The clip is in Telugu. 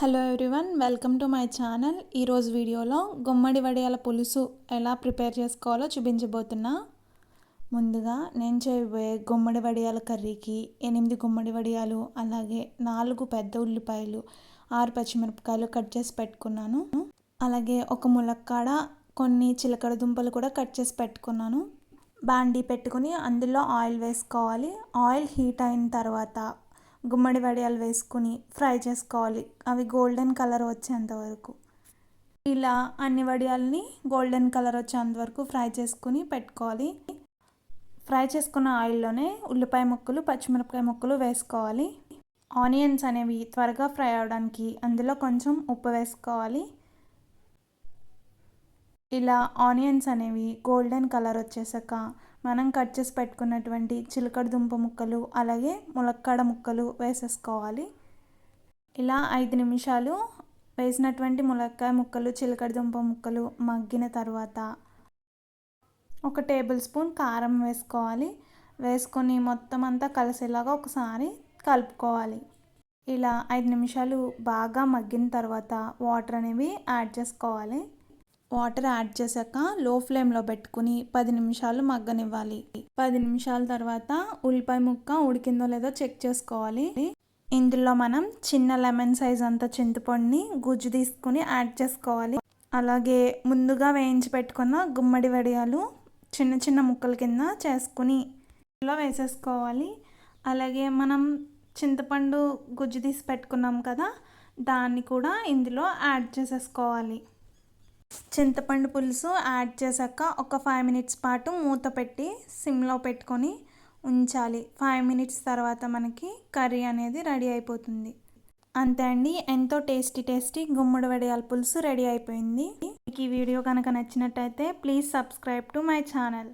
Hello everyone welcome to my channel ఈరోజు వీడియోలో గుమ్మడి వడియాల పులుసు ఎలా ప్రిపేర్ చేసుకోవాలో చూపించబోతున్నా. ముందుగా నేను చేయబోయే గుమ్మడి వడియాల కర్రీకి ఎనిమిది గుమ్మడి వడియాలు అలాగే నాలుగు పెద్ద ఉల్లిపాయలు ఆరు పచ్చిమిరపకాయలు కట్ చేసి పెట్టుకున్నాను. అలాగే ఒక ములక్కాడ కొన్ని చిలకడ దుంపలు కూడా కట్ చేసి పెట్టుకున్నాను. బాండీ పెట్టుకుని అందులో ఆయిల్ వేసుకోవాలి. ఆయిల్ హీట్ అయిన తర్వాత గుమ్మడి వడియాలు వేసుకుని ఫ్రై చేసుకోవాలి. అవి గోల్డెన్ కలర్ వచ్చేంత వరకు. ఇలా అన్ని వడియాలని గోల్డెన్ కలర్ వచ్చేంత వరకు ఫ్రై చేసుకుని పెట్టుకోవాలి. ఫ్రై చేసుకున్న ఆయిల్లోనే ఉల్లిపాయ ముక్కలు పచ్చిమిరపకాయ ముక్కలు వేసుకోవాలి. ఆనియన్స్ అనేవి త్వరగా ఫ్రై అవడానికి అందులో కొంచెం ఉప్పు వేసుకోవాలి. ఇలా ఆనియన్స్ అనేవి గోల్డెన్ కలర్ వచ్చేసాక మనం కట్ చేసి పెట్టుకున్నటువంటి చిలకడ దుంప ముక్కలు అలాగే ములక్కాడ ముక్కలు వేసేసుకోవాలి. ఇలా ఐదు నిమిషాలు వేసినటువంటి ములక్కాయ ముక్కలు చిలకడ దుంప ముక్కలు మగ్గిన తర్వాత ఒక టేబుల్ స్పూన్ కారం వేసుకోవాలి. వేసుకొని మొత్తం అంతా కలిసేలాగా ఒకసారి కలుపుకోవాలి. ఇలా ఐదు నిమిషాలు బాగా మగ్గిన తర్వాత వాటర్ అనేవి యాడ్ చేసుకోవాలి. వాటర్ యాడ్ చేశాక లో ఫ్లేమ్లో పెట్టుకుని పది నిమిషాలు మగ్గనివ్వాలి. పది నిమిషాల తర్వాత ఉల్లిపాయ ముక్క ఉడికిందో లేదో చెక్ చేసుకోవాలి. ఇందులో మనం చిన్న లెమన్ సైజ్ అంత చింతపండుని గుజ్జు తీసుకుని యాడ్ చేసుకోవాలి. అలాగే ముందుగా వేయించి పెట్టుకున్న గుమ్మడి వడియాలు చిన్న చిన్న ముక్కల కింద చేసుకుని ఇందులో వేసేసుకోవాలి. అలాగే మనం చింతపండు గుజ్జు తీసి పెట్టుకున్నాం కదా దాన్ని కూడా ఇందులో యాడ్ చేసేసుకోవాలి. చింతపండు పులుసు యాడ్ చేశాక ఒక ఫైవ్ మినిట్స్ పాటు మూత పెట్టి సిమ్లో పెట్టుకొని ఉంచాలి. ఫైవ్ మినిట్స్ తర్వాత మనకి కర్రీ అనేది రెడీ అయిపోతుంది. అంతే అండి. ఎంతో టేస్టీ టేస్టీ గుమ్మడి వడియాల పులుసు రెడీ అయిపోయింది. మీకు ఈ వీడియో కనుక నచ్చినట్టయితే please subscribe to my channel.